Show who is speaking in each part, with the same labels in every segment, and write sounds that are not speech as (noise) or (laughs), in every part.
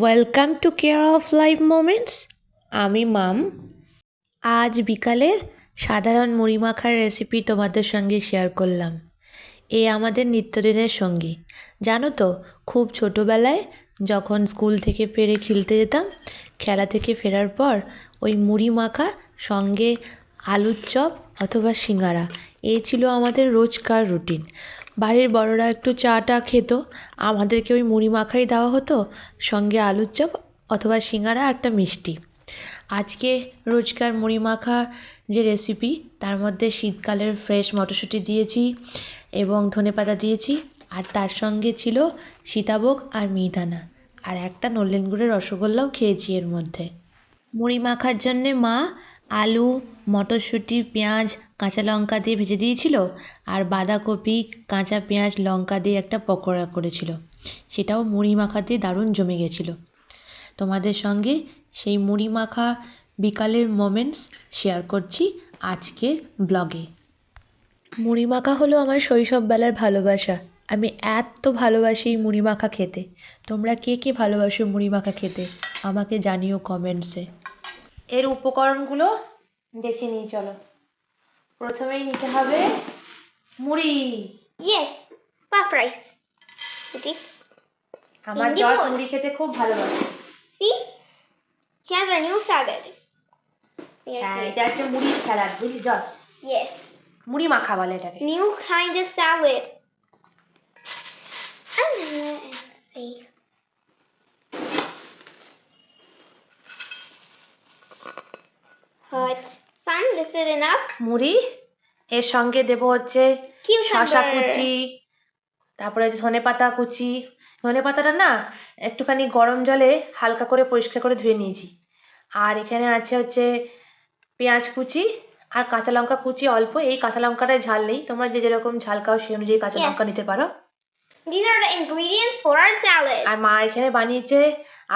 Speaker 1: Welcome to care of life moments আমি mum. আজ বিকালের সাধারণ মুড়ি মাখার রেসিপি তোমাদের সঙ্গে শেয়ার করলাম। এ আমাদের নিত্যদিনের সঙ্গী। জানো তো, খুব ছোটোবেলায় যখন স্কুল থেকে ফিরে খেলতে যেতাম, খেলা থেকে ফেরার পর ওই মুড়ি মাখা সঙ্গে আলুর চপ অথবা সিঙ্গারা এই ছিল আমাদের রোজকার রুটিন বাড়ির বড়রা একটু চা টা খেত। আমাদেরকে ওই মুড়ি মাখাই দেওয়া হতো, সঙ্গে আলুর চপ অথবা সিঙ্গারা একটা মিষ্টি। আজকে রোজকার মুড়ি মাখা যে রেসিপি তার মধ্যে শীতকালের ফ্রেশ মটরশুঁটি দিয়েছি এবং ধনেপাতা দিয়েছি, আর তার সঙ্গে ছিল সীতাভোগ আর মিহিদানা। আর একটা নলেন গুড়ের রসগোল্লাও খেয়েছি এর মধ্যে। মুড়ি মাখার জন্যে মা আলু, মটরশুঁটি, পেঁয়াজ, কাঁচা লঙ্কা দিয়ে ভেজে দিয়েছিল আর বাঁধাকপি, কাঁচা পেঁয়াজ, লঙ্কা দিয়ে একটা পকোড়া করেছিল। সেটাও মুড়ি মাখা দিয়ে দারুণ জমে গেছিল। তোমাদের সঙ্গে সেই মুড়ি মাখা বিকালের মোমেন্টস শেয়ার করছি আজকের ব্লগে মুড়ি মাখা হলো আমার শৈশববেলার ভালোবাসা। আমি এত ভালোবাসি এই মুড়ি মাখা খেতে। তোমরা কে কে ভালোবাসো মুড়ি মাখা খেতে? আমাকে জানিও কমেন্টসে এর উপকরণগুলো দেখে নিই চলো প্রথমেই নিতে হবে মুড়ি
Speaker 2: puff rice. Okay.
Speaker 1: আমার মুড়ি খেতে খুব ভালোবাসে
Speaker 2: salad. Here
Speaker 1: হ্যাঁ এটা হচ্ছে মুড়ির স্যালাড বুঝলি
Speaker 2: is. Yes.
Speaker 1: মুড়ি মাখা বলে এটাকে
Speaker 2: kind of salad. This enough.
Speaker 1: মুড়ি এর সঙ্গে দেব হচ্ছে শসা কুচি তারপরে ধনে পাতা কুচি। ধনে পাতাটা না একটুখানি গরম জলে হালকা করে পরিষ্কার করে ধুয়ে নিয়েছি। আর এখানে আছে হচ্ছে পেঁয়াজ কুচি আর কাঁচা লঙ্কা কুচি অল্প। এই কাঁচা লঙ্কাটায় ঝাল নেই। তোমরা যে যেরকম ঝাল খাও সেই অনুযায়ী কাঁচা লঙ্কা নিতে পারো।
Speaker 2: These are the ingredients for our salad.
Speaker 1: আর মা এখানে বানিয়েছে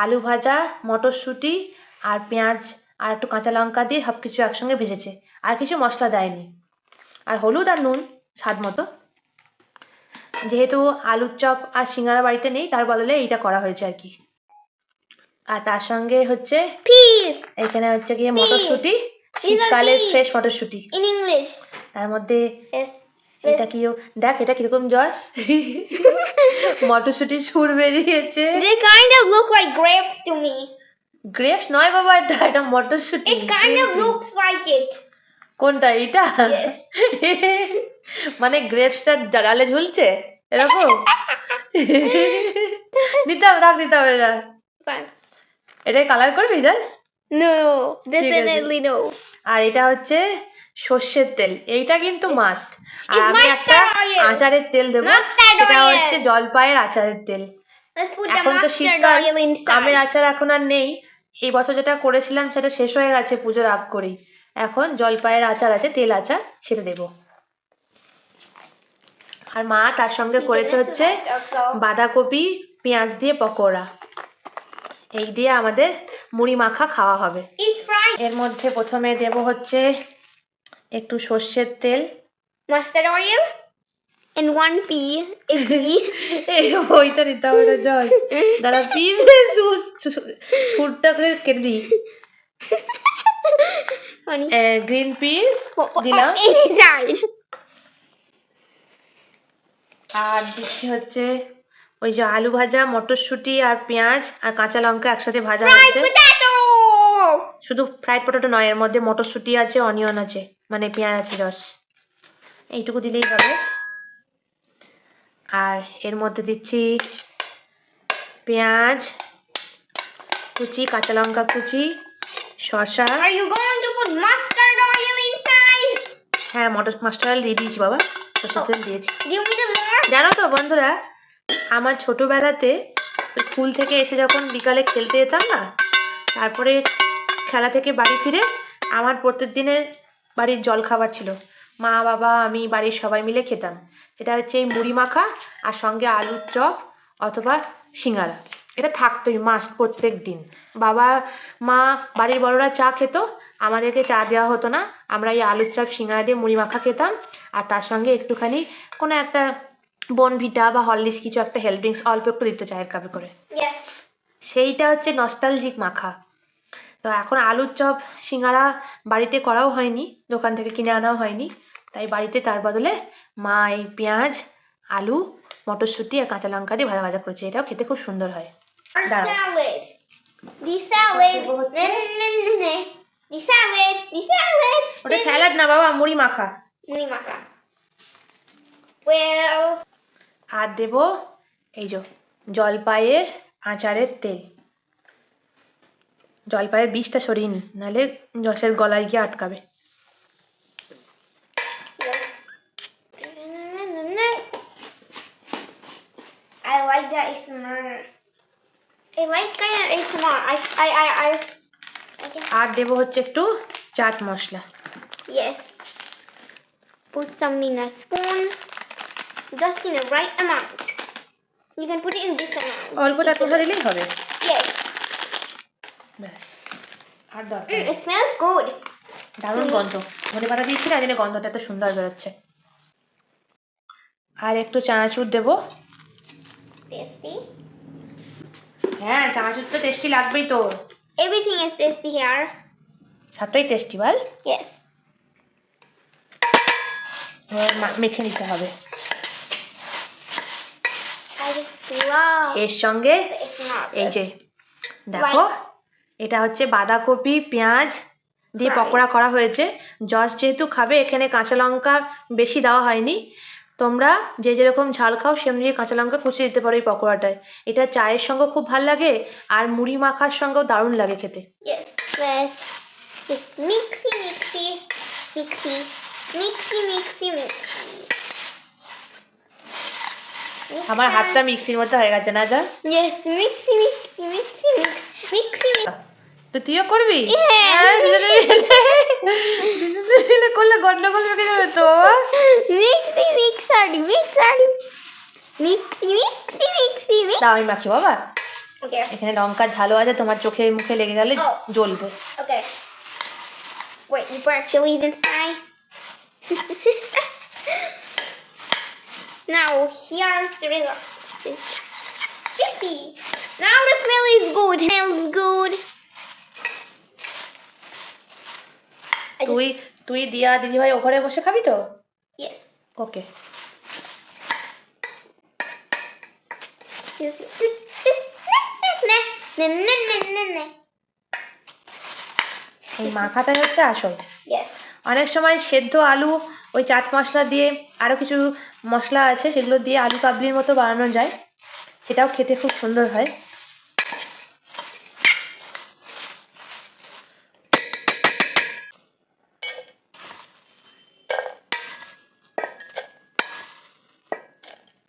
Speaker 1: আলু ভাজা মটরশুঁটি আর পেঁয়াজ আর একটু কাঁচা লঙ্কা দিয়ে সব কিছু একসঙ্গে ভেজেছে। আর কিছু মশলা দেয়নি। আর হলুদ আর নুন স্বাদ মতো। যেহেতু আলুর চপ আর সিঙ্গারা বাড়িতে নেই তার বদলে এইটা করা হয়েছে আর কি। আর তার সঙ্গে হচ্ছে এখানে হচ্ছে গিয়ে. মটরশুঁটি
Speaker 2: are
Speaker 1: শীতকালের ফ্রেশ মটরশুঁটি।
Speaker 2: In English.
Speaker 1: তার মধ্যে এটা কি দেখ এটা কীরকম জস। (laughs) মটরশুঁটির সুর বেরিয়েছে।
Speaker 2: They kind of look like grapes to me.
Speaker 1: Grapes নয় বাবা এটা এটা মটরশুঁটি
Speaker 2: of
Speaker 1: green tea।
Speaker 2: looks like it.
Speaker 1: কোনটা এটা. (laughs) মানে গ্রেপসটা ডালে ঝুলছে এরকম (laughs) দিতে হবে থাক দিতে হবে না
Speaker 2: Fine.
Speaker 1: কালার করবি জাস
Speaker 2: No,
Speaker 1: ঠিক আছে।
Speaker 2: definitely no.
Speaker 1: আর এটা হচ্ছে সর্ষের তেল এইটা কিন্তু মাস্ট আর আমি একটা আচারের তেল দেবো সেটা. হচ্ছে জলপাইয়ের আচারের তেল এখন তো শীতকাল আমের আচার এখন আর নেই এই বছর যেটা করেছিলাম সেটা শেষ হয়ে গেছে পুজোর আগ করেই। এখন জলপাইয়ের আচার আছে তেল আচার সেটা দেবো। আর মা তার সঙ্গে করেছে হচ্ছে বাঁধাকপি পেঁয়াজ দিয়ে পকোড়া। এই দিয়ে আমাদের মুড়ি মাখা খাওয়া হবে। এর মধ্যে প্রথমে দেব হচ্ছে একটু সর্ষের তেল।
Speaker 2: Mustard oil? And one. A pea.
Speaker 1: এই ওইটা দিতে হবে না জল দাদা প্লিজ সুরটা করে কেটে দিই. গ্রিন পিস
Speaker 2: What- what-
Speaker 1: দিলাম. (laughs) আর দিচ্ছি হচ্ছে ওই যে আলু ভাজা মটরশুঁটি আর পেঁয়াজ আর কাঁচা লঙ্কা একসাথে ভাজা
Speaker 2: Fried
Speaker 1: হচ্ছে
Speaker 2: potato.
Speaker 1: শুধু ফ্রাইড পটেটো নয় এর মধ্যে মটরশুঁটি আছে অনিয়ন আছে মানে পেঁয়াজ আছে রস এইটুকু দিলেই হবে আর এর মধ্যে দিচ্ছি পেঁয়াজ কুচি কাঁচা লঙ্কা কুচি শসা? হ্যাঁ মটর মাস্টার অয়েল দিয়ে দিয়েছি বাবা সরষের তেল দিয়েছি
Speaker 2: the more.
Speaker 1: জানো তো বন্ধুরা আমার ছোটবেলাতে স্কুল থেকে এসে যখন বিকালে খেলতে যেতাম না তারপরে খেলা থেকে বাড়ি ফিরে আমার প্রত্যেক দিনের বাড়ির জল খাবার ছিল মা বাবা আমি বাড়ির সবাই মিলে খেতাম। সেটা হচ্ছে এই মুড়ি মাখা আর সঙ্গে আলুর চপ অথবা সিঙ্গারা। এটা থাকতোই মাস্ট প্রত্যেক দিন। বাবা মা বাড়ির বড়রা চা খেত আমাদেরকে চা দেওয়া হতো না। আমরা এই আলুর চপ সিঙ্গারা দিয়ে মুড়ি মাখা খেতাম। আর তার সঙ্গে একটুখানি কোনো একটা বনভিটা বা হরলিক্স কিছু একটা হেল্প ড্রিঙ্কস অল্প একটু দিত চায়ের কাপে করে। সেইটা হচ্ছে নস্টালজিক মাখা। তো এখন আলুর চপ সিঙ্গারা বাড়িতে করাও হয়নি দোকান থেকে কিনে আনাও হয়নি। তাই বাড়িতে তার বদলে মা এই পেঁয়াজ আলু মটরশুঁটি আর কাঁচা লঙ্কা দিয়ে ভাজা ভাজা করেছে। এটাও খেতে খুব সুন্দর হয়. ওটা স্যালাড না বাবা মুড়ি মাখা।
Speaker 2: maka. Well,
Speaker 1: আর দেব এই যে জলপাইয়ের আচারের তেল। জলপাইয়ের বীজটা সরিয়ে নি নাহলে রসের গলায় গিয়ে আটকাবে।
Speaker 2: ASMR. I like that ASMR. I, I, I, I, I
Speaker 1: আর দেব হচ্ছে একটু chaat masala
Speaker 2: yes. Put some in a spoon. Just in the right amount. You can put it in this amount.
Speaker 1: অল্প চাট মশলা দিলেই হবে
Speaker 2: Yes.
Speaker 1: ব্যাস আর দরকার
Speaker 2: Mm,
Speaker 1: নেই।
Speaker 2: it smells good.
Speaker 1: দারুণ গন্ধ ধনে পাতা দিয়েছি না জন্য গন্ধটা এত সুন্দর বেরোচ্ছে আর একটু চানাচুর দেবো
Speaker 2: Tasty.
Speaker 1: হ্যাঁ চানাচুর তো টেস্টি লাগবেই তো।
Speaker 2: Everything is tasty here.
Speaker 1: সবটাই টেস্টি বল। মা- মেখে নিতে হবে। এর সঙ্গে. এই যে দেখো এটা হচ্ছে বাঁধাকপি পেঁয়াজ দিয়ে পকোড়া করা হয়েছে। জস যেহেতু খাবে এখানে কাঁচা লঙ্কা বেশি দেওয়া হয়নি। তোমরা যে যেরকম ঝাল খাও সেমনি কাঁচা লঙ্কা কুচিয়ে দিতে পারো এই পকোড়াটায় এটা চায়ের সঙ্গে খুব ভালো লাগে আর মুড়ি মাখার সঙ্গেও দারুণ লাগে খেতে
Speaker 2: mixy, mixy, mixy.
Speaker 1: আমার হাতটা মিক্সির মধ্যে হয়ে গেছে না যা
Speaker 2: mixy, mixy, mix, mixy, mix.
Speaker 1: তো তুইও করবি. হ্যাঁ, মিলে করলে গন্ডগোল বেঁধে যাবে তো
Speaker 2: mixy, mix.
Speaker 1: দাও আমি মাখি বাবা. এখানে লঙ্কা ঝালও আছে তোমার চোখে মুখে লেগে গেলে
Speaker 2: Oh.
Speaker 1: জ্বলবে.
Speaker 2: Wait, you inside? now, here's the result. Yippee! Now the smell is good. Smells good. I just,
Speaker 1: তুই তুই দিয়া দিদি ভাই ও ঘরে বসে খাবি তো. ওকে. এই মাখাটাই হচ্ছে আসল অনেক সময় সেদ্ধ আলু ওই চাট মশলা দিয়ে আরও কিছু মশলা আছে সেগুলো দিয়ে আলু কাবলির মতো বানানো যায় সেটাও খেতে খুব সুন্দর হয়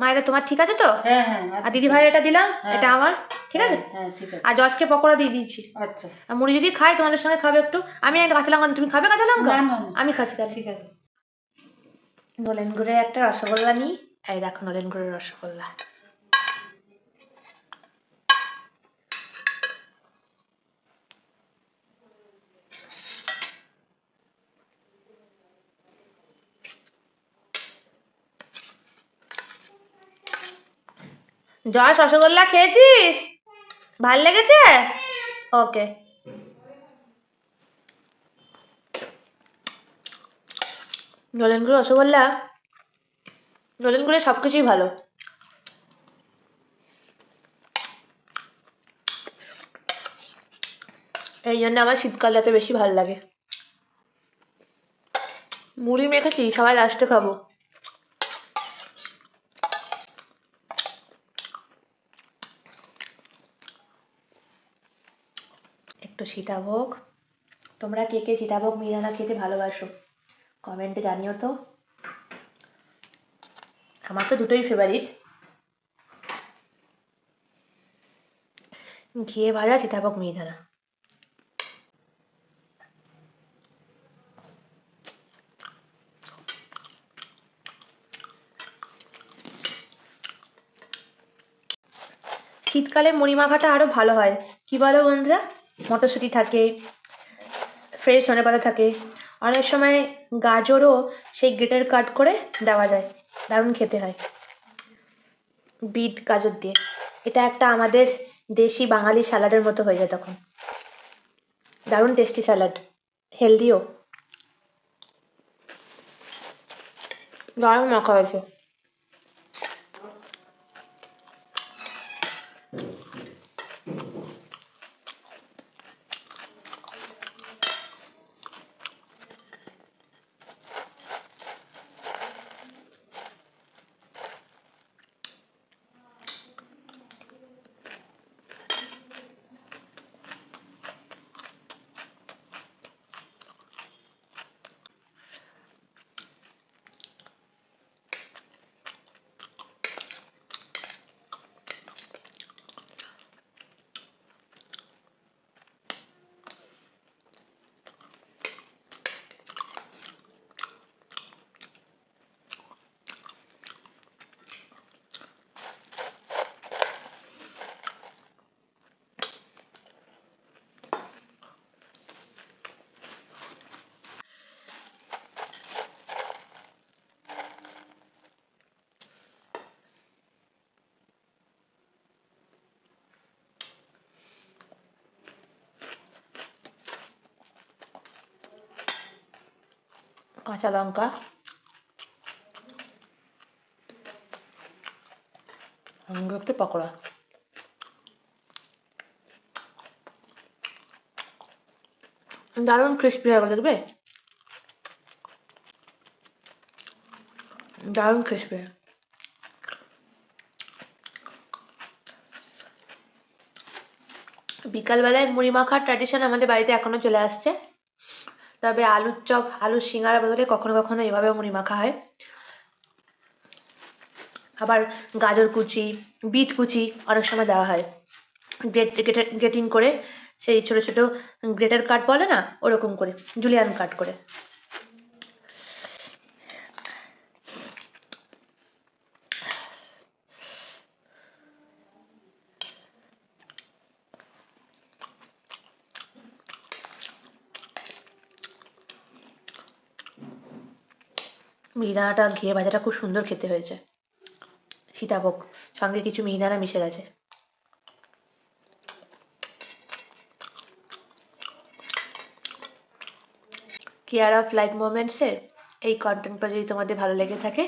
Speaker 1: মা এটা তোমার ঠিক আছে তো?
Speaker 3: হ্যাঁ হ্যাঁ
Speaker 1: আর দিদি ভাই এটা দিলাম
Speaker 3: হ্যাঁ।
Speaker 1: এটা আমার ঠিক আছে?
Speaker 3: হ্যাঁ ঠিক আছে।
Speaker 1: আর জজকে পকোড়া দিয়ে দিয়েছি।
Speaker 3: আচ্ছা।
Speaker 1: আর মুড়ি যদি খাই তোমাদের সঙ্গে খাবে একটু। আমি একটা কাঁচা লঙ্কা তুমি খাবে কাঁচা লঙ্কা। আমি খাচ্ছি তাহলে।
Speaker 3: ঠিক আছে।
Speaker 1: নলেন গুড়ের একটা রসগোল্লা নিই। এই দেখো নলেন গুড়ের রসগোল্লা। যশ রসগোল্লা খেয়েছিস? ভালো লেগেছে? ওকে। নলেন গুড় রসগোল্লা নলেন গুড়ের সব কিছুই ভালো। এই জন্য আমার শীতকাল এত বেশি ভালো লাগে। মুড়ি মেখেছি সবাই লাস্টে খাব। একটু সীতাভোগ। তোমরা কে কে সীতাভোগ মিহিদানা খেতে ভালোবাসো? কমেন্টে জানিও তো। আমার তো দুটোই ফেভারিট ঘিয়ে ভাজা সীতাভোগ মিহিদানা শীতকালে মুড়ি মাখাটা আরও ভালো হয়। কি বলো বন্ধুরা? মটরশুঁটি থাকে ফ্রেশ ধনেপাতা থাকে। অনেক সময় গাজরও সেই গ্রেটার কাট করে দেওয়া যায়, দারুণ খেতে হয়। বিট, গাজর দিয়ে। এটা একটা আমাদের দেশি বাঙালি স্যালাডের মতো হয়ে যায় তখন। দারুণ টেস্টি স্যালাড হেলদিও দারুণ মাখা হয়েছে। কাঁচা লঙ্কা। সঙ্গে পকোড়া। দারুণ ক্রিস্পি হয়ে গেল, দেখবে? দারুণ ক্রিস্পি বিকালবেলায় মুড়ি মাখার ট্র্যাডিশন আমাদের বাড়িতে এখনও চলে আসছে। তবে আলুর চপ, আলুর সিঙ্গারা বদলে কখনো কখনো এভাবে মুড়ি মাখা হয়। আবার গাজর কুচি, বিট কুচি অনেক সময় দেওয়া হয়। গ্রেট, গ্রেটিং করে সেই ছোট ছোট গ্রেটার কাট বলে না? ওরকম করে, জুলিয়ান কাট করে। মিহিদানাটা ঘিয়ে ভাজাটা খুব সুন্দর খেতে হয়েছে। সীতাভোগ, সঙ্গে কিছু মিহিদানা মিশে গেছে। কেয়ার অফ লাইফ মোমেন্টসের এই কন্টেন্টটা যদি তোমাদের ভালো লেগে থাকে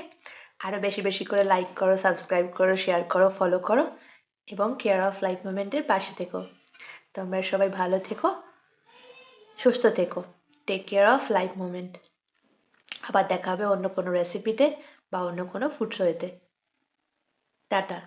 Speaker 1: আরও বেশি বেশি করে লাইক করো সাবস্ক্রাইব করো শেয়ার করো ফলো করো এবং কেয়ার অফ লাইফ মোমেন্টের পাশে থেকো। তোমরা সবাই ভালো থেকো, সুস্থ থেকো। Take care of life moment আবার দেখা হবে অন্য কোনো রেসিপিতে বা অন্য কোনো ফুড শোয়েতে টাটা।